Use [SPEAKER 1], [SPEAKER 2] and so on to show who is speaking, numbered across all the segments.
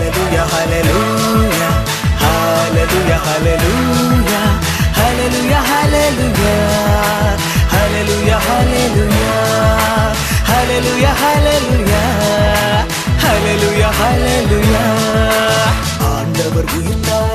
[SPEAKER 1] Hallelujah, hallelujah, hallelujah, hallelujah, hallelujah, hallelujah, hallelujah, hallelujah, hallelujah, hallelujah, hallelujah, hallelujah. ஆண்டவர் உயிர்த்தார்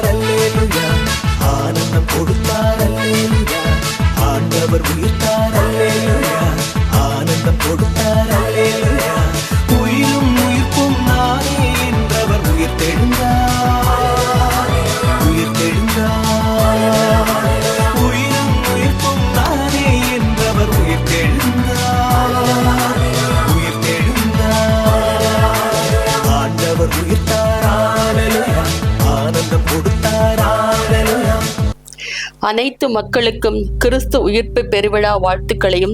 [SPEAKER 2] அனைத்து மக்களுக்கும் கிறிஸ்து உயிர்ப்பு பெருவிழா வாழ்த்துக்களையும்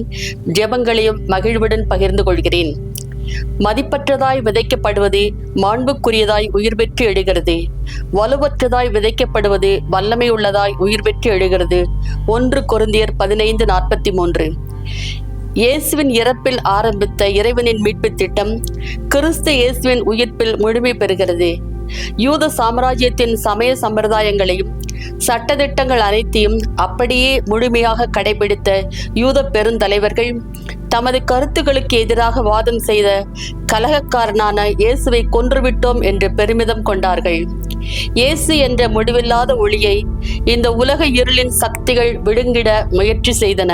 [SPEAKER 2] ஜெபங்களையும் மகிழ்வுடன் பகிர்ந்து கொள்கிறேன். மதிப்பற்றதாய் விதைக்கப்படுவது மாண்புக்குரியதாய் உயிர் பெற்று எழுகிறது. வலுவற்றதாய் விதைக்கப்படுவது வல்லமை உள்ளதாய் உயிர் பெற்று எழுகிறது. ஒன்று கொருந்தியர் பதினைந்து நாற்பத்தி மூன்று இயேசுவின் இறப்பில் ஆரம்பித்த இறைவனின் மீட்பு திட்டம் கிறிஸ்து இயேசுவின் உயிர்ப்பில் முழுமை பெறுகிறது. யூத சாம்ராஜ்யத்தின் சமய சம்பிரதாயங்களையும் சட்டதிட்டங்கள் அனைத்தையும் அப்படியே முழுமையாக கடைபிடித்த யூத பெருந்தலைவர்கள் தமது கருத்துக்களுக்கு எதிராக வாதம் செய்த கலகக்காரனான இயேசுவை கொன்றுவிட்டோம் என்று பெருமிதம் கொண்டார்கள். இயேசு என்ற முடிவில்லாத ஒளியை இந்த உலக இருளின் சக்திகள் விழுங்கிட முயற்சி செய்தன.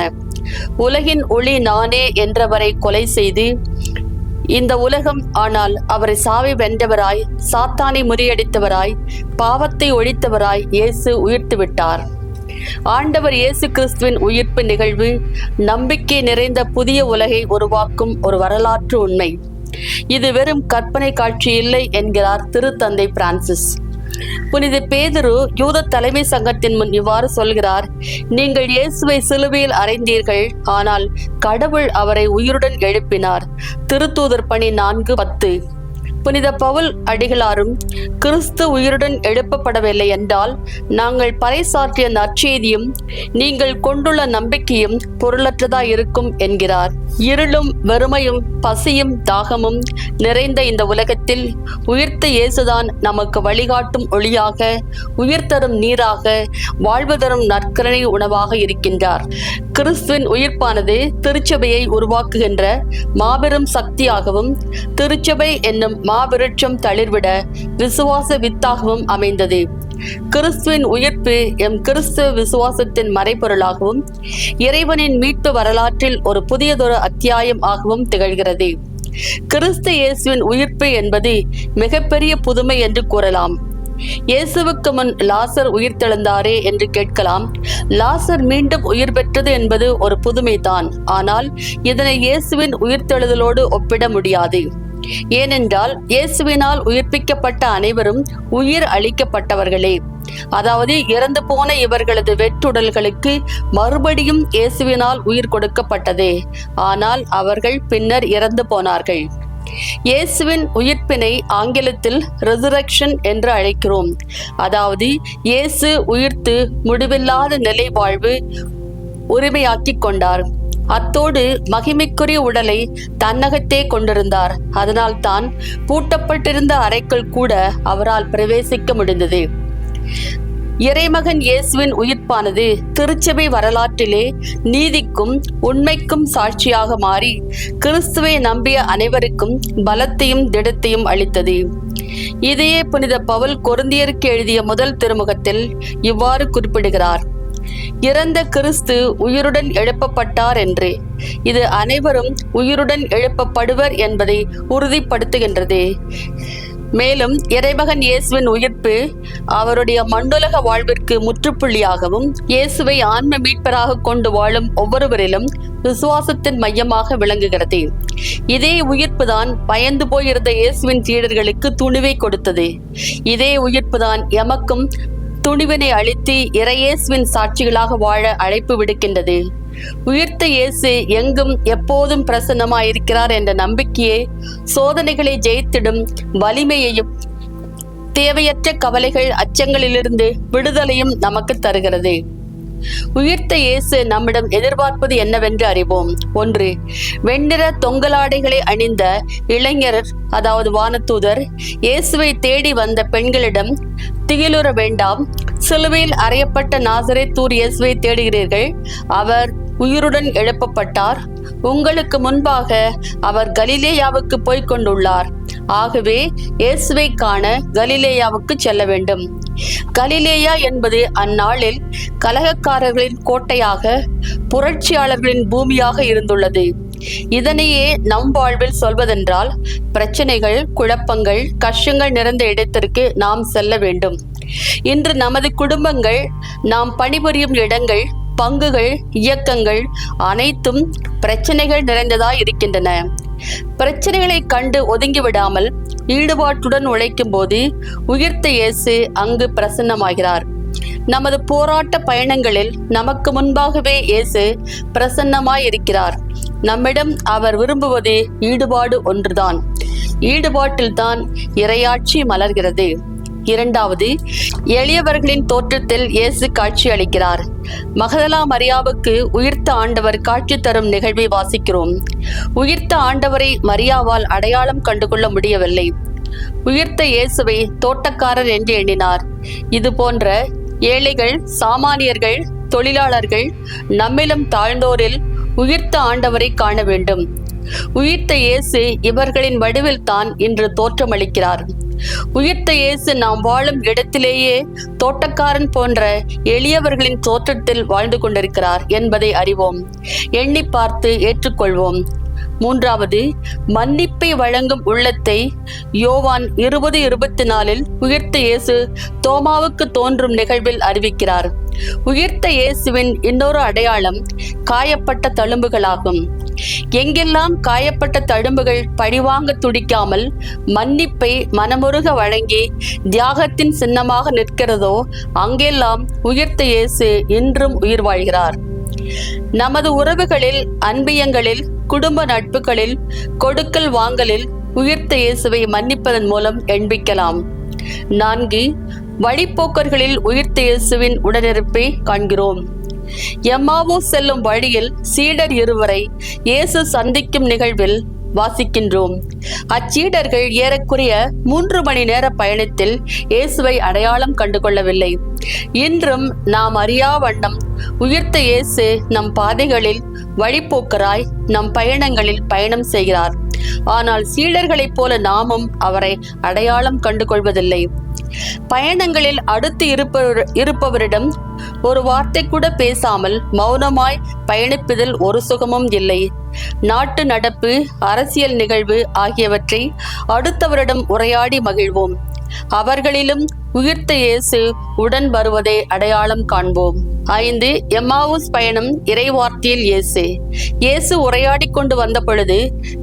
[SPEAKER 2] உலகின் ஒளி நானே என்றவரை கொலை செய்து இந்த உலகம் ஆனால் அவரை சாவி வென்றவராய் சாத்தானை முறியடித்தவராய் பாவத்தை ஒழித்தவராய் இயேசு உயிர்த்து விட்டார். ஆண்டவர் இயேசு கிறிஸ்துவின் உயிர்ப்பு நிகழ்வு நம்பிக்கை நிறைந்த புதிய உலகை உருவாக்கும் ஒரு வரலாற்று உண்மை. இது வெறும் கற்பனை காட்சி இல்லை என்கிறார் திருத்தந்தை பிரான்சிஸ். புனித பேதுரு யூத தலைமை சங்கத்தின் முன் இவ்வாறு சொல்கிறார் நீங்கள் இயேசுவை சிலுவையில் அறைந்தீர்கள் ஆனால் கடவுள் அவரை உயிருடன் எழுப்பினார். திருத்தூதர் பணி நான்கு பத்து. புனித பவுல் அடிகளாரும் கிறிஸ்து உயிருடன் எழுப்பப்படவில்லை என்றால் நாங்கள் பறைசாற்றிய நற்செய்தியும் நீங்கள் கொண்டுள்ள நம்பிக்கையும் பொருளற்றதா இருக்கும் என்கிறார். இருளும் வெறுமையும் பசியும் தாகமும் நிறைந்த இந்த உலகத்தில் உயிர்த்த இயேசுதான் நமக்கு வழிகாட்டும் ஒளியாக உயிர் தரும் நீராக வாழ்வு தரும் நற்கரணை உணவாக இருக்கின்றார். கிறிஸ்துவின் உயிர்ப்பானது திருச்சபையை உருவாக்குகின்ற மாபெரும் சக்தியாகவும் திருச்சபை என்னும் மாவிருட்சம் தளிர்விட விசுவாச வித்தாகவும் அமைந்தது. கிறிஸ்துவின் உயிர்ப்பு எம் கிறிஸ்துவ விசுவாசத்தின் மறைபொருளாகவும் இறைவனின் மீட்பு வரலாற்றில் ஒரு புதியதொரு அத்தியாயம் ஆகவும் திகழ்கிறது. கிறிஸ்து இயேசுவின் உயிர்ப்பு என்பது மிகப்பெரிய புதுமை என்று கூறலாம். இயேசுவுக்கு முன் லாசர் உயிர்த்தெழுந்தாரே என்று கேட்கலாம். லாசர் மீண்டும் உயிர் பெற்றது என்பது ஒரு புதுமைதான். ஆனால் இதனை இயேசுவின் உயிர்த்தெழுதலோடு ஒப்பிட முடியாது. ஏனென்றால் இயேசுவினால் உயிர்ப்பிக்கப்பட்ட அனைவரும் உயிர் அளிக்கப்பட்டவர்களே. அதாவது இறந்து போன இவர்களது வெற்றுடல்களுக்கு மறுபடியும் இயேசுவினால் உயிர் கொடுக்கப்பட்டதே. ஆனால் அவர்கள் பின்னர் இறந்து போனார்கள். இயேசுவின் உயிர்ப்பினை ஆங்கிலத்தில் ரெசரக்ஷன் என்று அழைக்கிறோம். அதாவது இயேசு உயிர்த்து முடிவில்லாத நிலை வாழ்வு உரிமையாக்கிக் கொண்டார். அத்தோடு மகிமைக்குரிய உடலை தன்னகத்தே கொண்டிருந்தார். அதனால் தான் பூட்டப்பட்டிருந்த அறைக்குள் கூட அவரால் பிரவேசிக்க முடிந்தது. இறைமகன் இயேசுவின் உயிர்ப்பானது திருச்சபை வரலாற்றிலே நீதிக்கும் உண்மைக்கும் சாட்சியாக மாறி கிறிஸ்துவை நம்பிய அனைவருக்கும் பலத்தையும் திடத்தையும் அளித்தது. இதையே புனித பவுல் கொருந்தியருக்கு எழுதிய முதல் திருமுகத்தில் இவ்வாறு குறிப்பிடுகிறார். இறந்த கிறிஸ்து உயிருடன் எழுப்பப்பட்டார் என்று. இது அனைவரும் உயிருடன் எழுப்பப்படுவர் என்பதை உறுதிப்படுத்துகின்றது. மேலும் இறைமகன் இயேசுவின் உயிர்ப்பு அவருடைய மண்டுலக வாழ்விற்கு முற்றுப்புள்ளியாகவும் இயேசுவை ஆன்ம மீட்பராக கொண்டு வாழும் ஒவ்வொருவரிலும் விசுவாசத்தின் மையமாக விளங்குகிறது. இதே உயிர்ப்புதான் பயந்து போயிருந்த இயேசுவின் சீடர்களுக்கு துணிவை கொடுத்தது. இதே உயிர்ப்புதான் எமக்கும் துணிவினை அழித்து இறையேசுவின் சாட்சிகளாக வாழ அழைப்பு விடுக்கின்றது. உயிர்த்த இயேசு எங்கும் எப்போதும் பிரசன்னமாயிருக்கிறார் என்ற நம்பிக்கையே சோதனைகளை ஜெயித்திடும் வலிமையையும் தேவையற்ற கவலைகள் அச்சங்களிலிருந்து விடுதலையும் நமக்கு தருகிறது. உயிர்த்த இயேசு நம்மிடம் எதிர்பார்ப்பது என்னவென்று அறிவோம். ஒன்று வெண்ணிற தொங்கலாடைகளை அணிந்த இளைஞர் அதாவது வானதூதர் இயேசுவை தேடி வந்த பெண்களிடம் திகிலுற வேண்டாம். சிலுவையில் அறையப்பட்ட நாசரே தூர் இயேசுவை தேடுகிறீர்கள். அவர் உயிருடன் எழுப்பப்பட்டார். உங்களுக்கு முன்பாக அவர் கலிலேயாவுக்கு போய்க் கொண்டுள்ளார். ஆகவே இயேசுவை காண கலிலேயாவுக்கு செல்ல வேண்டும். கலிலேயா என்பது அந்நாளில் கலகக்காரர்களின் கோட்டையாக புரட்சியாளர்களின் பூமியாக இருந்துள்ளது. இதனையே நம் வாழ்வில் சொல்வதென்றால் பிரச்சனைகள் குழப்பங்கள் கஷ்டங்கள் நிறைந்த இடத்திற்கு நாம் செல்ல வேண்டும். இன்று நமது குடும்பங்கள் நாம் பணிபுரியும் இடங்கள் பங்குகள் இயக்கங்கள் அனைத்தும் பிரச்சனைகள் நிறைந்ததாய் இருக்கின்றன. பிரச்சனைகளை கண்டு ஒதுங்கி விடாமல் ஈடுபாட்டுடன் உழைக்கும் போது உயிர்த்த இயேசு அங்கு பிரசன்னமாகிறார். நமது போராட்ட பயணங்களில் நமக்கு முன்பாகவே இயேசு பிரசன்னமாய் இருக்கிறார். நம்மிடம் அவர் விரும்புவது ஈடுபாடு ஒன்றுதான். ஈடுபாட்டில்தான் இரையாட்சி மலர்கிறது. இரண்டாவது எளியவர்களின் தோற்றத்தில் இயேசு காட்சி அளிக்கிறார். மகதலா மரியாவுக்கு உயிர்த்த ஆண்டவர் காட்சி தரும் நிகழ்வை வாசிக்கிறோம். உயிர்த்த ஆண்டவரை மரியாவால் அடையாளம் கண்டுகொள்ள முடியவில்லை. உயிர்த்த இயேசுவை தோட்டக்காரர் என்று எண்ணினார். இது போன்ற ஏழைகள் சாமானியர்கள் தொழிலாளர்கள் நம்மிலும் தாழ்ந்தோரில் உயிர்த்த ஆண்டவரை காண வேண்டும். உயிர்த்த இயேசு இவர்களின் வடிவில் தான் இன்று தோற்றமளிக்கிறார். உயிர்த்த இயேசு நாம் வாழும் இடத்திலேயே தோட்டக்காரன் போன்ற எளியவர்களின் தோற்றத்தில் வாழ்ந்து கொண்டிருக்கிறார் என்பதை அறிவோம். எண்ணி பார்த்து ஏற்றுக்கொள்வோம். மூன்றாவது மன்னிப்பை வழங்கும் உள்ளத்தை யோவான் இருபது இருபத்தி நாலில் உயிர்த்த இயேசு தோமாவுக்கு தோன்றும் நிகழ்வில் அறிவிக்கிறார். உயிர்த்த இயேசுவின் இன்னொரு அடையாளம் காயப்பட்ட தழும்புகளாகும். எங்கெல்லாம் காயப்பட்ட தழும்புகள் பழிவாங்க துடிக்காமல் மன்னிப்பை மனமுருக வழங்கி தியாகத்தின் சின்னமாக நிற்கிறதோ அங்கெல்லாம் உயிர்த்த இயேசு இன்றும் உயிர் வாழ்கிறார். நமது உறவுகளில் அன்பியங்களில் குடும்ப நட்புகளில் கொடுக்கல் வாங்கலில் உயிர்த்த இயேசுவை மன்னிப்பதன் மூலம் எண்பிக்கலாம். நான்கு வழிப்போக்கர்களில் உயிர்த்த இயேசுவின் உடனிருப்பை காண்கிறோம். எம்மாவோ செல்லும் வழியில் சீடர் இருவரை இயேசு சந்திக்கும் நிகழ்வில் வாசிக்கின்றோம். அச்சீடர்கள் ஏறக்குறைய மூன்று மணி நேர பயணத்தில் இயேசுவை அடையாளம் கண்டுகொள்ளவில்லை. இன்றும் நாம் அறியா வண்ணம் உயிர்த்த இயேசு நம் பாதைகளில் வழிபோக்கராய் நம் பயணங்களில் பயணம் செய்கிறார். ஆனால் சீடர்களைப் போல நாமும் அவரை அடையாளம் கண்டு கொள்வதில்லை பயணங்களில் அடுத்து இருப்பவர் இருப்பவரிடம் ஒரு வார்த்தை கூட பேசாமல் மௌனமாய் பயணிப்பதில் ஒரு சுகமும் இல்லை. நாட்டு நடப்பு அரசியல் நிகழ்வு ஆகியவற்றை அடுத்தவரிடம் உரையாடி மகிழ்வோம். அவர்களிலும் உயிர்த்த இயேசு உடன் வருவதை அடையாளம் காண்போம். ஐந்து எம்மாவுஸ் பயணம் இறைவார்த்தையில் இயேசு. இயேசு உரையாடி கொண்டு வந்த பொழுது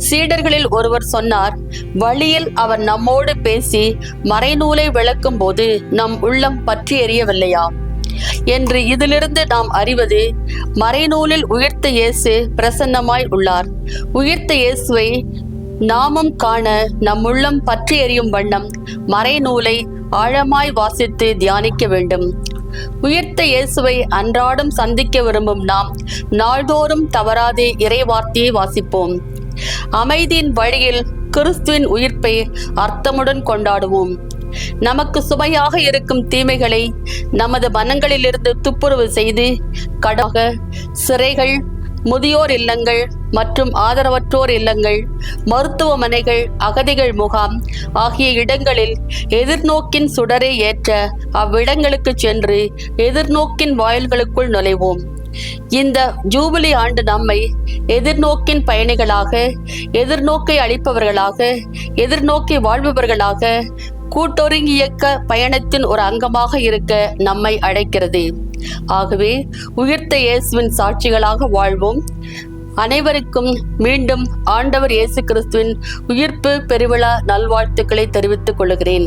[SPEAKER 2] சீடர்களில் ஒருவர் சொன்னார் வழியில் அவர் நம்மோடு பேசி மறைநூலை விளக்கும் போது நம் உள்ளம் பற்றி எறியவில்லையா என்று இதிலிருந்து நாம் அறிவது மறைநூலில் உயிர்த்த இயேசு பிரசன்னமாய் உள்ளார். உயிர்த்த இயேசுவை நாமும் காண நம் பற்றி எறியும் வண்ணம் மறைநூலை ஆழமாய் வாசித்து தியானிக்க வேண்டும். உயிர்த்த இயேசுவை அன்றாடம் சந்திக்க விரும்பும் நாம் நாள்தோறும் தவறாதே இறைவார்த்தையை வாசிப்போம். அமைதியின் வழியில் கிறிஸ்துவின் உயிர்ப்பை அர்த்தமுடன் கொண்டாடுவோம். நமக்கு சுமையாக இருக்கும் தீமைகளை நமது மனங்களிலிருந்து துப்புரவு செய்து கடாக சிறைகள் முதியோர் இல்லங்கள் மற்றும் ஆதரவற்றோர் இல்லங்கள் மருத்துவமனைகள் அகதிகள் முகாம் ஆகிய இடங்களில் எதிர்நோக்கின் சுடரை ஏற்ற அவ்விடங்களுக்கு சென்று எதிர்நோக்கின் வாயில்களுக்குள் நுழைவோம். இந்த ஜூபிலி ஆண்டு நம்மை எதிர்நோக்கின் பயணிகளாக எதிர்நோக்கை அளிப்பவர்களாக எதிர்நோக்கி வாழ்பவர்களாக கூட்டொருங்கியக்க பயணத்தின் ஒரு அங்கமாக இருக்க நம்மை அழைக்கிறது. ஆகவே உயிர்த்த இயேசுவின் சாட்சிகளாக வாழ்வோம். அனைவருக்கும் மீண்டும் ஆண்டவர் இயேசு கிறிஸ்துவின் உயிர்ப்பு பெருவிழா நல்வாழ்த்துக்களை தெரிவித்துக் கொள்கிறேன்.